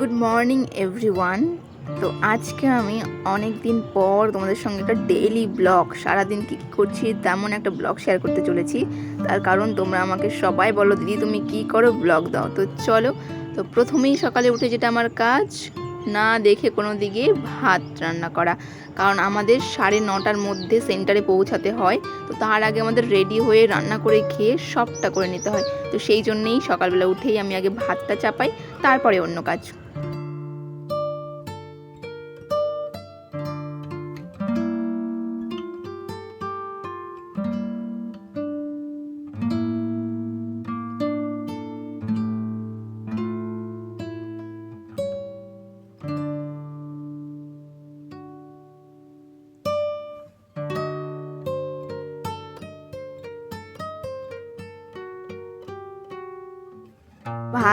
Good morning everyone তো আজকে আমি অনেক দিন পর তোমাদের সঙ্গে একটা ডেইলি ব্লগ সারাদিন কী কী করছি তেমন একটা ব্লগ শেয়ার করতে চলেছি। তার কারণ তোমরা আমাকে সবাই বলো, দিদি, তুমি কি করো ব্লগ দাও? তো চলো, তো প্রথমেই সকালে উঠে যেটা আমার কাজ, না দেখে কোনো দিকে ভাত রান্না করা। কারণ আমাদের সাড়ে নটার মধ্যে সেন্টারে পৌঁছাতে হয়, তো তার আগে আমাদের রেডি হয়ে রান্না করে খেয়ে সবটা করে নিতে হয়। তো সেই জন্যেই সকালবেলা উঠেই আমি আগে ভাতটা চাপাই, তারপরে অন্য কাজ।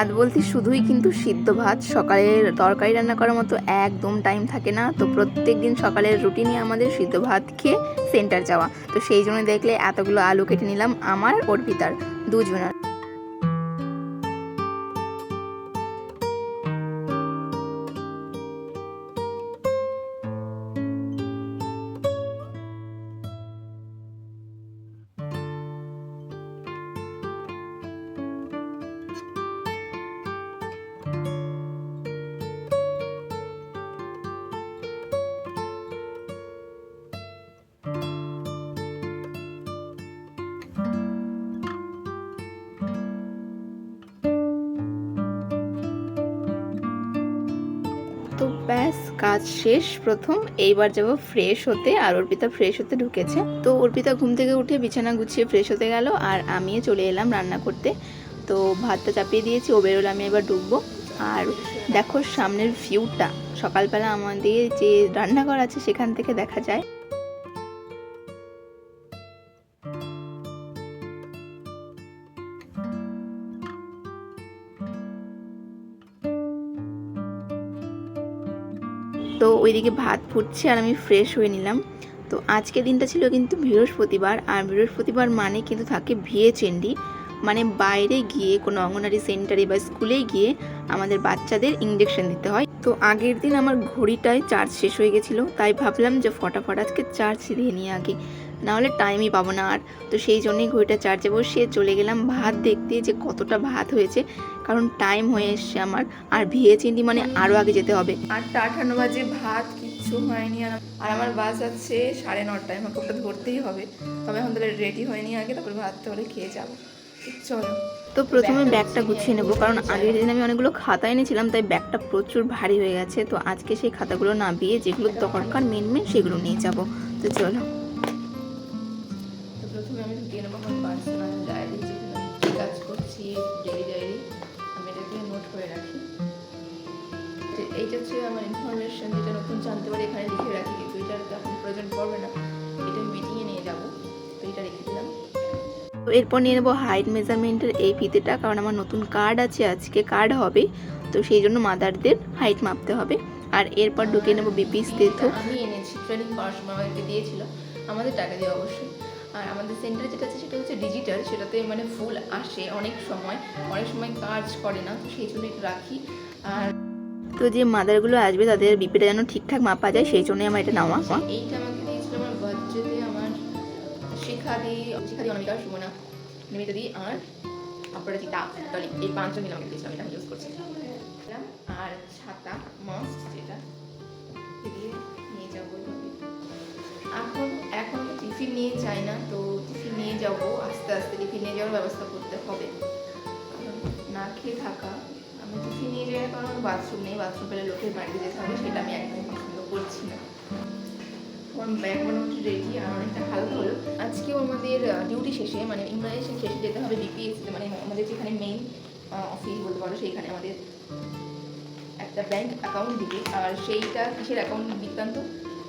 ভাত বলতে শুধুই কিন্তু সিদ্ধ ভাত। সকালে তরকারি রান্না করার মতো একদম টাইম থাকে না। তো প্রত্যেক দিন সকালের রুটিনে আমাদের সিদ্ধ ভাত খেয়ে সেন্টার যাওয়া। তো সেই জন্য দেখলে এতগুলো আলু কেটে নিলাম, আমার, অর্পিতার, দুজনের। ব্যাস, কাজ শেষ, প্রথম এইবার যাব ফ্রেশ হতে, আর অর্পিতা ফ্রেশ হতে ঢুকেছে। তো অর্পিতা ঘুম থেকে উঠে বিছানা গুছিয়ে ফ্রেশ হতে গেল, আর আমিও চলে এলাম রান্না করতে। তো ভাতটা চাপিয়ে দিয়েছি, ও আমি এবার ঢুকবো। আর দেখো সামনের ভিউটা সকালবেলা আমাদের যে রান্নাঘর আছে সেখান থেকে দেখা যায়। ওইদিকে ভাত ফুটছে আর আমি ফ্রেশ হয়ে নিলাম। তো আজকে দিনটা ছিল কিন্তু বৃহস্পতিবার, আর বৃহস্পতিবার মানে কিন্তু থাকে ভিয়ে চেন্ডি। মানে বাইরে গিয়ে কোনো অঙ্গনারী সেন্টারে বা স্কুলে গিয়ে আমাদের বাচ্চাদের ইঞ্জেকশন দিতে হয়। তো আগের দিন আমার ঘড়িটায় চার্জ শেষ হয়ে গেছিল, তাই ভাবলাম যে ফটাফট আজকে চার্জ দিয়ে নিয়ে আগে। নাহলে টাইমই পাবো না আর। তো সেই জন্যই ঘড়িটা চার্জে বসিয়ে চলে গেলাম ভাত দেখতে যে কতটা ভাত হয়েছে। কারণ টাইম হয়ে এসছে আমার। আর ভিয়ে চিন্ডি মানে আরও আগে যেতে হবে। আটটা আটান্ন বাজে ভাত কিচ্ছু হয়নি। আর আর আমার বাস আছে সাড়ে নটায় আমাকে ওটা ধরতেই হবে। তবে এখন তাহলে রেডি হয়নি আগে তারপরে ভাত তাহলে খেয়ে যাব। চলো। তো প্রথমে ব্যাগটা গুছিয়ে নেব কারণ আগের দিন আমি অনেকগুলো খাতা এনেছিলাম তাই ব্যাগটা প্রচুর ভারী হয়ে গেছে। তো আজকে সেই খাতাগুলো নামিয়ে যেগুলো দরকার মেন মেন সেগুলো নিয়ে যাব। তো চলো। জানতে পারি এখানে লিখে রাখি কিন্তু এটা তো এখন প্রয়োজন পড়বে না। এটা মিটিংয়ে নিয়ে যাব তো এটা রেখে দিলাম। তো এরপর নিয়ে নেব হাইট মেজারমেন্টের এই ফিতেটা কারণ আমার নতুন কার্ড আছে আজকে কার্ড হবে তো সেই জন্য মাদারদের হাইট মাপতে হবে। আর এরপর ঢুকে নেব বিপি স্থিত আমি এনেছি ট্রেনিং করার সময় আমাদেরকে দিয়েছিল আমাদের টাকা দিয়ে অবশ্যই। আর আমাদের সেন্টারে যেটা আছে সেটা হচ্ছে ডিজিটাল সেটাতে মানে ফুল আসে অনেক সময় অনেক সময় কাজ করে না তো সেই জন্য এটা রাখি। আর তো যে মাদারগুলো আসবে তাদের বিপিটা যেন ঠিকঠাক মাপা যায়, সেই জন্যই আমার এটা নেওয়া এইটা আমাকে দিয়েছিল আমার বার্থডেতে আমার শিখা দি শিখা দি অনামিকা সুমনা নিমিতা দি আর অপরাজিতা ডলি এই পাঁচজন মিলে আমাকে দিয়েছিলাম এটা আমি ইউজ করছি। আর ছাতা মাস্ক যেটা নিয়ে যাব এখন এখন টিফিন নিয়ে যাই না, তো টিফিন নিয়ে যাব, আস্তে আস্তে টিফিন নিয়ে যাওয়ার ব্যবস্থা করতে হবে। না খেয়ে থাকা আমি টিফিন নিয়ে না কারণ বাথরুম নেই বাথরুম পেলে লোকের বাড়িতে যেতে হবে, সেটা আমি একদম পছন্দ করছি না। আমার ব্যাগ মোটামুটি রেডি আর অনেকটা হালকা হলো। আজকেও আমাদের ডিউটি শেষে মানে ইমরাইজেশন শেষে যেতে হবে বিপিএস মানে আমাদের যেখানে মেইন অফিস বলতে পারো, সেইখানে আমাদের একটা ব্যাংক অ্যাকাউন্ট দিবে। আর সেইটা কিসের অ্যাকাউন্ট বৃত্তান্ত?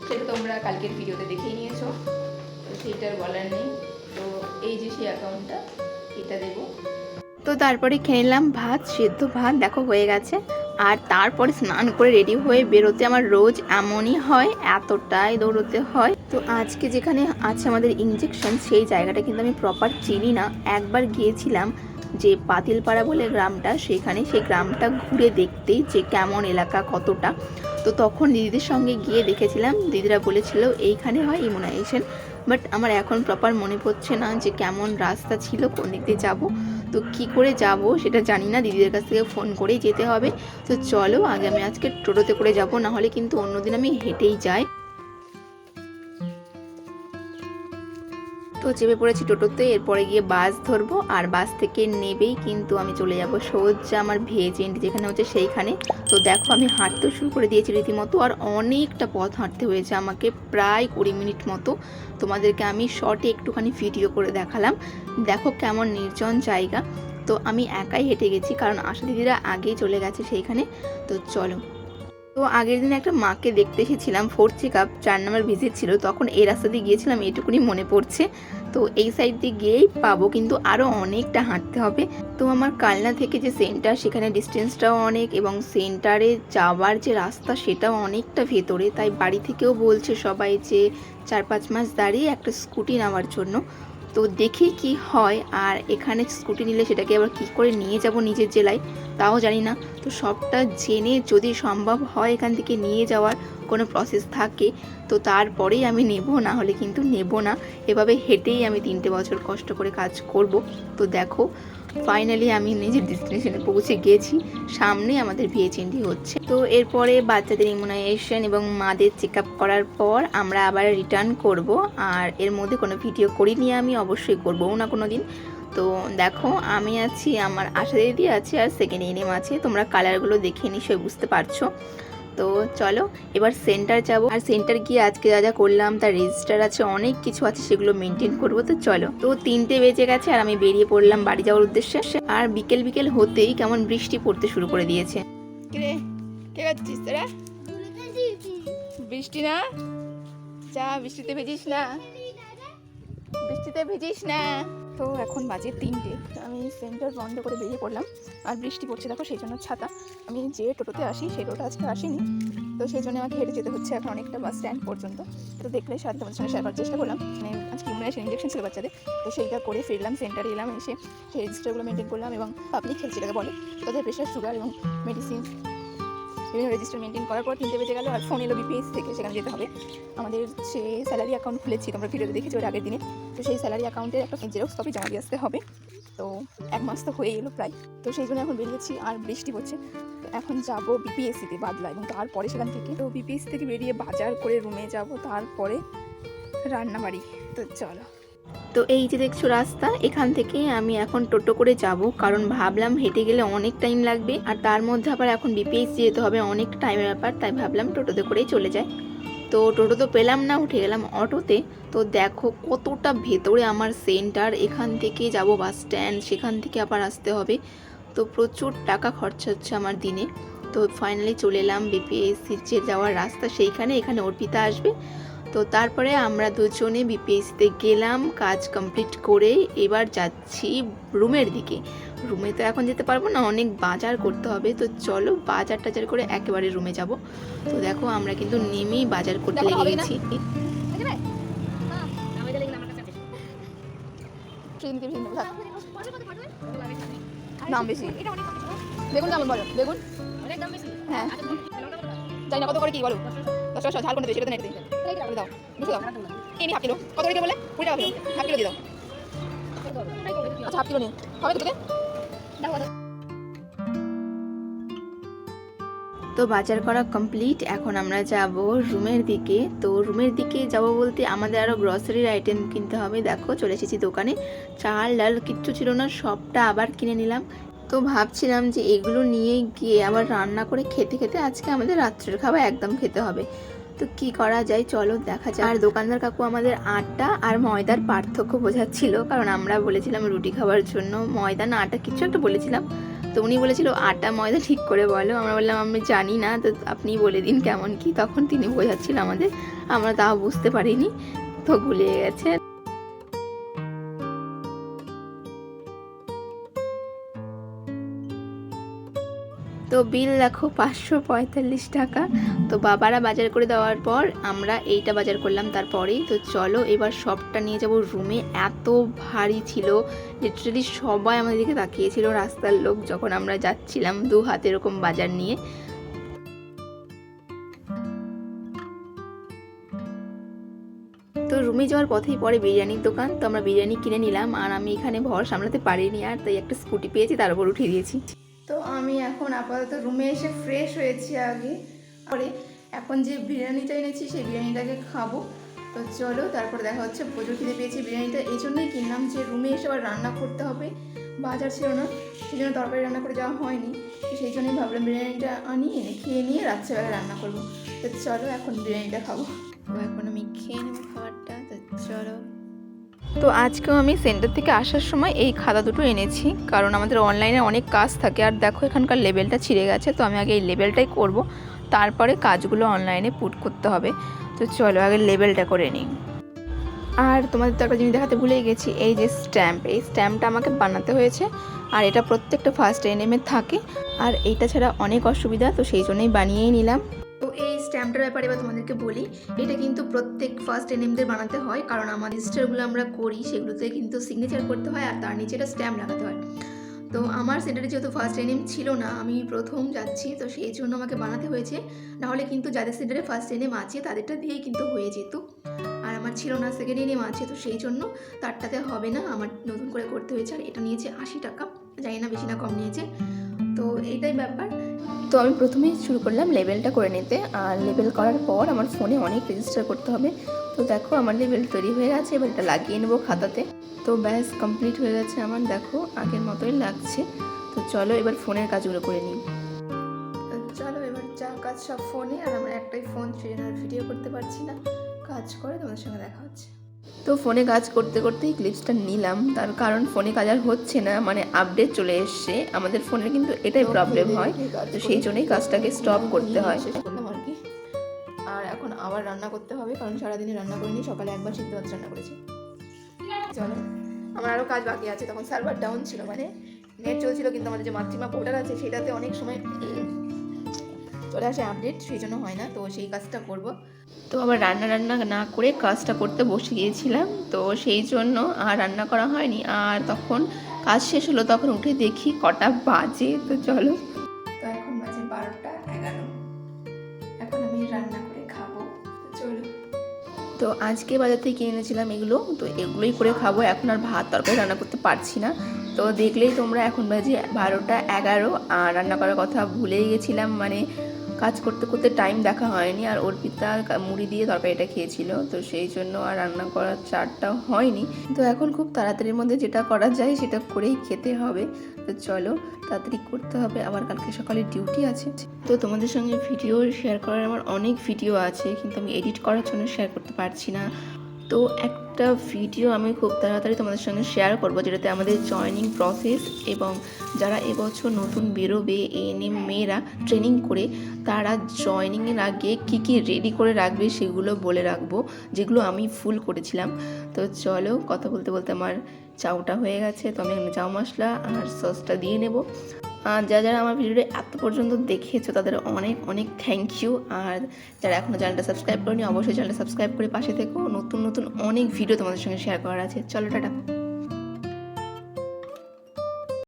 সেটা তোমরা কালকের ভিডিওতে দেখেই নিয়েছো। তো সেইটার বলার নেই। তো এই যে সেই অ্যাকাউন্টটা এটা দেবো। তো তারপরে খেয়ে নিলাম ভাত, সেদ্ধ ভাত, দেখো হয়ে গেছে। আর তারপরে স্নান করে রেডি হয়ে বেরোতে আমার রোজ এমনই হয়, এতটাই দৌড়তে হয়। তো আজকে যেখানে আছে আমাদের ইঞ্জেকশন সেই জায়গাটা কিন্তু আমি প্রপার চিনি না। একবার গিয়েছিলাম যে পাতিলপাড়া বলে গ্রামটা, সেখানে সেই গ্রামটা ঘুরে দেখতে যে কেমন এলাকা, কতটা। তো তখন দিদিদের সঙ্গে গিয়ে দেখেছিলাম, দিদিরা বলেছিল এইখানে হয় ইমুনাইজেশন বাট আমার এখন প্রপার মনে পড়ছে না যে কেমন রাস্তা ছিল, কোন দিক দিয়ে যাব। তো কি করে যাব সেটা জানি না। দিদিদের কাছ থেকে ফোন করেই যেতে হবে। তো চলো আগে আমি আজকে টোটোতে করে যাব না হলে কিন্তু অন্যদিন আমি হেঁটেই যাই। তো চেপে পড়েছি টোটোতে, এরপরে গিয়ে বাস ধরবো, আর বাস থেকে নেবেই কিন্তু আমি চলে যাব সোজা আমার ভেজ এন্ড যেখানে হচ্ছে সেইখানে। তো দেখো আমি হাঁটতে শুরু করে দিয়েছি রীতিমতো, আর অনেকটা পথ হাঁটতে হয়েছে আমাকে প্রায় কুড়ি মিনিট মতো। তোমাদেরকে আমি শর্টে একটুখানি ভিডিও করে দেখালাম। দেখো কেমন নির্জন জায়গা। তো আমি একাই হেঁটে গেছি, কারণ আশা দিদিরা আগেই চলে গেছে সেইখানে। তো চলো। তো আগের দিন একটা মাকে দেখতে এসেছিলাম ফোর্থ চেক আপ চার নাম্বার ভিজিট ছিল, তখন এই রাস্তা দিয়ে গিয়েছিলাম, এইটুকুনি মনে পড়ছে। তো এই সাইড দিয়ে গিয়েই পাবো, কিন্তু আরও অনেকটা হাঁটতে হবে। তো আমার কালনা থেকে যে সেন্টার সেখানে ডিস্টেন্সটাও অনেক এবং সেন্টারে যাওয়ার যে রাস্তা, সেটাও অনেকটা ভেতরে। তাই বাড়ি থেকেও বলছে সবাই যে, চার পাঁচ মাস দাঁড়িয়ে একটা স্কুটি নেওয়ার জন্য। তো দেখি কি হয়, আর এখানে স্কুটি নিলে সেটাকে আবার কি করে নিয়ে যাব নিজের জেলায়, তাও জানি না। তো সবটা জেনে যদি সম্ভব হয় এখান থেকে নিয়ে যাওয়ার কোনো প্রসেস থাকে, তো তারপরেই আমি নেব না হলে কিন্তু নেব না। এভাবে হেঁটেই আমি তিনটে বছর কষ্ট করে কাজ করব। তো দেখো ফাইনালি আমি নিজের ডেস্টিনেশনে পৌঁছে গেছি সামনে আমাদের চিন্তি হচ্ছে। তো এরপরে বাচ্চাদের ইমিউনাইজেশন এবং মাদের চেক আপ করার পর আমরা আবার রিটার্ন করব। আর এর মধ্যে কোনো ভিডিও করিনি আমি, অবশ্যই করব না কোনো দিন তো দেখো, আমি আছি, আমার আশা দিদি আছে, আর সেকেন্ড এনএম আছে। তোমরা কালারগুলো দেখে নিশ্চয়ই বুঝতে পারছ। তো চলো, এবার সেন্টার যাব। আর সেন্টার গিয়ে আজকে যা যা করলাম, তার রেজিস্টার আছে, অনেক কিছু আছে, সেগুলো মেনটেন করব, তো চলো। তো তিনটে বেজে গেছে, আর আমি বেরিয়ে পড়লাম বাড়ি যাওয়ার উদ্দেশ্যে। আর বিকেল বিকেল হতেই কেমন বৃষ্টি পড়তে শুরু করে দিয়েছে। কে তোরা? বৃষ্টি না? যা, বৃষ্টিতে ভেজিস না। বৃষ্টিতে ভেজিস না। তো এখন বাজে তিনটে। আমি সেন্টার বন্ধ করে বেরিয়ে পড়লাম। আর বৃষ্টি পড়ছে, দেখো, সেই জন্য ছাতা। আমি যে টোটোতে আসি, সেই টোটো আজকে আসিনি। তো সেই জন্য আমাকে হেঁটে যেতে হচ্ছে এখন অনেকটা বাস স্ট্যান্ড পর্যন্ত। তো দেখলে সাথে তোমাদের সঙ্গে শেয়ার করার চেষ্টা করলাম। মানে আজকে ইমিউনাইজেশন ইঞ্জেকশন ছিল বাচ্চাদের। তো সেইটা করে ফিরলাম, সেন্টারে এলাম, এসে সেই রেজিস্টারগুলো মেনটেন করলাম এবং পাবলিক হেলথ যেটাকে বলে, তাদের প্রেশার সুগার এবং মেডিসিন বিভিন্ন রেজিস্টার মেনটেন করার পর তিনটে বেজে গেল আর ফোন এলো বিপিএস থেকে, সেখানে যেতে হবে। আমাদের সে স্যালারি অ্যাকাউন্ট খুলেছি, তোমরা ভিডিওতে দেখেছি ওর আগের দিনে। তো সেই স্যালারি অ্যাকাউন্টের একটা জেরক্স কপি জমা দিয়ে আসতে হবে। তো এক মাস তো হয়ে এলো প্রায়। তো সেই জন্য এখন বেরিয়েছি আর বৃষ্টি পড়ছে। তো এখন যাব বিপিএসসিতে বাদলা এবং তারপরে সেখান থেকে। তো বিপিএসসি থেকে বেরিয়ে বাজার করে রুমে যাব, তারপরে রান্নাবাড়ি। তো চলো। তো এই যে দেখছ রাস্তা, এখান থেকে আমি এখন টোটো করে যাব, কারণ ভাবলাম হেঁটে গেলে অনেক টাইম লাগবে, আর তার মধ্যে আবার এখন বিপিএসসি যেতে হবে, অনেক টাইমের ব্যাপার, তাই ভাবলাম টোটোতে করেই চলে যায় তো টোটো তো পেলাম না, উঠে গেলাম অটোতে। তো দেখো কতটা ভেতরে আমার সেন্টার এখান থেকে যাব বাস স্ট্যান্ড সেখান থেকে আবার আসতে হবে। তো প্রচুর টাকা খরচা হচ্ছে আমার দিনে। তো ফাইনালি চলে এলাম বিপিএসসির যে যাওয়ার রাস্তা, সেইখানে এখানে অর্পিতা আসবে। তো তারপরে আমরা দুজনে বিপিএসসিতে গেলাম কাজ কমপ্লিট করে এবার যাচ্ছি রুমের দিকে। রুমে তো এখন যেতে পারব না অনেক বাজার করতে হবে তো চলো বাজার টাজার করে একেবারে রুমে যাব। তো দেখো আমরা কিন্তু নেমেই বাজার করতে লেগে গেছি দাম বেশি। বেগুন কেমন বলো বেগুন। হ্যাঁ। জানি না কত করে কি বলো। দশ টাকা ঝাল সেটা তো নেটে দাও দাও? এই নি হাফ কিলো। কত বলে কুড়ি টাকা হাফ কিলো দিয়ে দাও। আচ্ছা হাফ কিলো হবে তোকে? তো বাজার করা কমপ্লিট এখন আমরা যাব রুমের দিকে। তো রুমের দিকে যাব বলতে আমাদের আরও গ্রসারির আইটেম কিনতে হবে। দেখো, চলে এসেছি দোকানে। চাল, ডাল, কিচ্ছু ছিল না। সবটা আবার কিনে নিলাম। তো ভাবছিলাম যে এগুলো নিয়ে গিয়ে আবার রান্না করে খেতে খেতে আজকে আমাদের রাত্রের খাবার একদম খেতে হবে। তো কি করা যায় চলো দেখা যায় আর দোকানদার কাকু আমাদের আটা আর ময়দার পার্থক্য বোঝাচ্ছিল, কারণ আমরা বলেছিলাম রুটি খাওয়ার জন্য ময়দা না, আটা কিছু একটা বলেছিলাম। তো উনি বলেছিল, আটা, ময়দা ঠিক করে বলো। আমরা বললাম, আমি জানি না, তো আপনি বলে দিন কেমন কি। তখন তিনি বোঝাচ্ছিল আমাদের, আমরা তাও বুঝতে পারিনি, তো গুলিয়ে গেছে। তো বিল দেখো পাঁচশো পঁয়তাল্লিশ টাকা। তো বাবারা বাজার করে দেওয়ার পর আমরা এইটা বাজার করলাম, তারপরেই তো চলো এবার সবটা নিয়ে যাব রুমে এত ভারী ছিল লিটারেলি সবাই আমাদের দিকে তাকিয়েছিল, রাস্তার লোক যখন আমরা যাচ্ছিলাম দু হাতে এরকম বাজার নিয়ে। তো রুমে যাওয়ার পথেই পরে বিরিয়ানির দোকান, তো আমরা বিরিয়ানি কিনে নিলাম, আর আমি এখানে ভর সামলাতে পারিনি আর তাই একটা স্কুটি পেয়েছি, তার উপর উঠিয়ে দিয়েছি। তো আমি এখন আপাতত রুমে এসে ফ্রেশ হয়েছি আগে। পরে এখন যে বিরিয়ানিটা এনেছি, সেই বিরিয়ানিটাকে খাব। তো চলো, তারপর দেখা হচ্ছে প্রচুর খিদে পেয়েছি বিরিয়ানিটা। এই জন্যই কিনলাম যে রুমে এসে আবার রান্না করতে হবে। বাজার ছিল না, সেই জন্য তরকারি রান্না করে যাওয়া হয়নি। সেই জন্যই ভাবলাম বিরিয়ানিটা আনি, এনে খেয়ে নিয়ে রাত্রেবেলা রান্না করব। তো চলো, এখন বিরিয়ানিটা খাব। এখন আমি খেয়ে নেব খাবারটা। তো চলো। তো আজকেও আমি সেন্টার থেকে আসার সময় এই খাতা দুটো এনেছি, কারণ আমাদের অনলাইনে অনেক কাজ থাকে। আর দেখো, এখানকার লেবেলটা ছিঁড়ে গেছে, তো আমি আগে এই লেবেলটাই করব। তারপরে কাজগুলো অনলাইনে পুট করতে হবে। তো চলো, আগে লেবেলটা করে নিই। আর তোমাদের তো একটা জিনিস দেখাতে ভুলেই গেছি, এই যে স্ট্যাম্প এই স্ট্যাম্পটা আমাকে বানাতে হয়েছে, আর এটা প্রত্যেকটা ফার্স্ট এনএমে থাকে। আর এইটা ছাড়া অনেক অসুবিধা, তো সেই জন্যই বানিয়েই নিলাম। তো এই স্ট্যাম্পটার ব্যাপারে এবার তোমাদেরকে বলি, এটা কিন্তু প্রত্যেক ফার্স্ট এনএমদের বানাতে হয়, কারণ আমাদের রেজিস্টারগুলো আমরা করি, সেগুলোতে কিন্তু সিগনেচার করতে হয় আর তার নিচে একটা স্ট্যাম্প লাগাতে হয়। তো আমার সেন্টারে যেহেতু ফার্স্ট এনএম ছিল না, আমি প্রথম যাচ্ছি, তো সেই জন্য আমাকে বানাতে হয়েছে। নাহলে কিন্তু যাদের সেন্টারে ফার্স্ট এনএম আছে, তাদেরটা দিয়েই কিন্তু হয়ে যেত। আর আমার ছিল না সেকেন্ড এনএম আছে, তো সেই জন্য তারটাতে হবে না, আমার নতুন করে করতে হয়েছে, আর এটা নিয়েছে আশি টাকা, জানি না বেশি না কম নিয়েছে। তো এইটাই ব্যাপার। তো আমি প্রথমেই শুরু করলাম লেবেলটা করে নিতে। আর লেবেল করার পর আমার ফোনে অনেক রেজিস্টার করতে হবে। তো দেখো আমার লেবেল তৈরি হয়ে গেছে, এবার এটা লাগিয়ে নেব খাতাতে। তো ব্যাস কমপ্লিট হয়ে গেছে আমার। দেখো, আগের মতোই লাগছে। তো চলো এবার ফোনের কাজগুলো করে নিই। চলো এবার যা কাজ সব ফোনে আর আমার একটাই ফোন সেই ভিডিও করতে পারছি না। কাজ করে তোমাদের সঙ্গে দেখা হচ্ছে। তো ফোনে কাজ করতে করতেই ক্লিপসটা নিলাম। তার কারণ ফোনে কাজ আর হচ্ছে না মানে আপডেট চলে এসছে। আমাদের ফোনের কিন্তু এটাই প্রবলেম হয়। তো সেই জন্যই কাজটাকে স্টপ করতে হয়। শেষ করলাম আর কি। আর এখন আবার রান্না করতে হবে কারণ সারাদিনে রান্না করিনি সকালে একবার সিদ্ধ ভাত রান্না করেছি। চলো আমার আরও কাজ বাকি আছে। তখন সার্ভার ডাউন ছিল মানে নেট চলছিল কিন্তু আমাদের যে মাতৃমা পোর্টাল আছে সেটাতে অনেক সময় চলে আসে আপডেট সেই জন্য হয় না তো সেই কাজটা করব। তো আবার রান্না রান্না না করে কাজটা করতে বসে গিয়েছিলাম তো সেই জন্য আর রান্না করা হয়নি। আর তখন কাজ শেষ হলো তখন উঠে দেখি কটা বাজে তো চলো। তো এখন বাজে বারোটা এগারো। এখন আমি রান্না করে খাব চলো। তো আজকে বাজার থেকে কিনে এনেছিলাম এগুলো তো এগুলোই করে খাব। এখন আর ভাত তরকারি রান্না করতে পারছি না। তো দেখলেই তোমরা এখন বাজে বারোটা এগারো আর রান্না করার কথা ভুলেই গেছিলাম মানে কাজ করতে করতে টাইম দেখা হয়নি আর অর্পিতা মুড়ি দিয়ে তরকারিটা খেয়েছিল, তো সেই জন্য আর রান্না করার চারটা হয়নি। তো এখন খুব তাড়াতাড়ির মধ্যে যেটা করা যায় সেটা করেই খেতে হবে। তো চলো, তাড়াতাড়ি করতে হবে। আবার কালকে সকালে ডিউটি আছে। তো তোমাদের সঙ্গে ভিডিও শেয়ার করার আমার অনেক ভিডিও আছে, কিন্তু আমি এডিট করার জন্য শেয়ার করতে পারছি না। তো একটা ভিডিও আমি খুব তাড়াতাড়ি তোমাদের সঙ্গে শেয়ার করব, যেটাতে আমাদের জয়নিং প্রসেস এবং যারা এবছর নতুন বেরোবে এএনএম মেয়েরা ট্রেনিং করে, তারা জয়নিংয়ের আগে কী কী রেডি করে রাখবে সেগুলো বলে রাখব, যেগুলো আমি ফুল করেছিলাম। তো চলো কথা বলতে বলতে আমার চাউটা হয়ে গেছে, তো আমি চাউ মশলা আর সসটা দিয়ে নেব। যারা যারা আমার ভিডিওটা এত পর্যন্ত দেখেছ, তাদের অনেক অনেক থ্যাংক ইউ আর যারা এখনও চ্যানেলটা সাবস্ক্রাইব করেনি, অবশ্যই চ্যানেলটা সাবস্ক্রাইব করে পাশে থেকো। নতুন নতুন অনেক ভিডিও তোমাদের সঙ্গে শেয়ার করার আছে। চলো, টাটা।